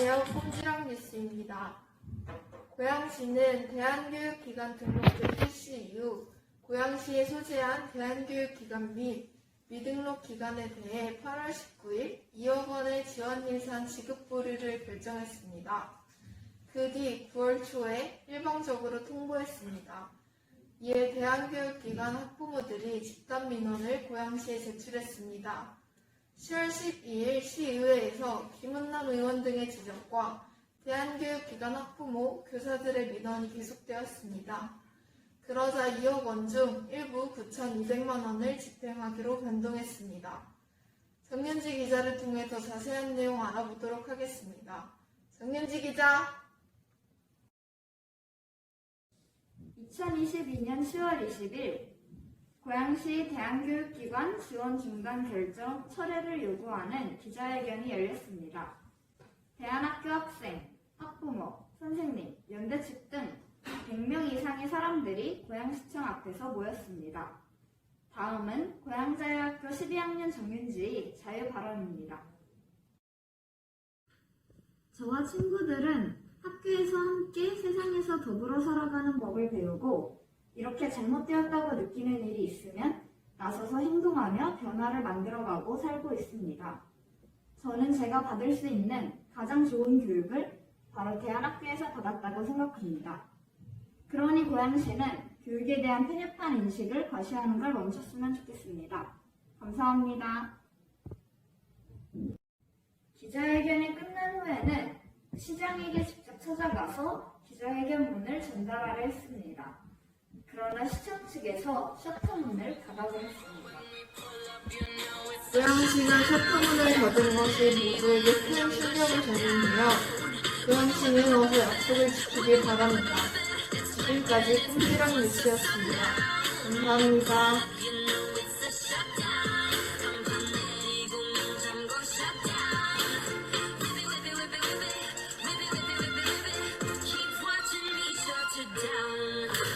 안녕하세요. 꼼지락 뉴스입니다. 고양시는 대한교육기관 등록제 실시 이후 고양시에 소재한 대한교육기관 및 미등록 기관에 대해 8월 19일 2억 원의 지원 예산 지급 보류를 결정했습니다. 그 뒤 9월 초에 일방적으로 통보했습니다. 이에 대한교육기관 학부모들이 집단 민원을 고양시에 제출했습니다. 10월 12일 시의회에서 김은남 의원 등의 지적과 대한교육기관 학부모, 교사들의 민원이 계속되었습니다. 그러자 2억 원 중 일부 9,200만 원을 집행하기로 변동했습니다. 정윤지 기자를 통해 더 자세한 내용 알아보도록 하겠습니다. 정윤지 기자! 2022년 10월 20일 고양시 대한교육기관 지원 중단 결정 철회를 요구하는 기자회견이 열렸습니다. 대한학교 학생, 학부모, 선생님, 연대 측등 100명 이상의 사람들이 고양시청 앞에서 모였습니다. 다음은 고양자유학교 12학년 정윤지의 자유 발언입니다. 저와 친구들은 학교에서 함께 세상에서 더불어 살아가는 법을 배우고 이렇게 잘못되었다고 느끼는 일이 있으면 나서서 행동하며 변화를 만들어가고 살고 있습니다. 저는 제가 받을 수 있는 가장 좋은 교육을 바로 대한학교에서 받았다고 생각합니다. 그러니 고양시는 교육에 대한 편협한 인식을 과시하는 걸 멈췄으면 좋겠습니다. 감사합니다. 기자회견이 끝난 후에는 시장에게 직접 찾아가서 기자회견문을 전달하려 했습니다. 그러나 시청 측에서 셔터문을 닫아버렸습니다. 고양시가 셔터문을 닫은 것이 모두에게 큰 충격을 전했으며 고양시는 어서 약속을 지키길 바랍니다. 지금까지 꼼지락 뉴스였습니다. 감사합니다.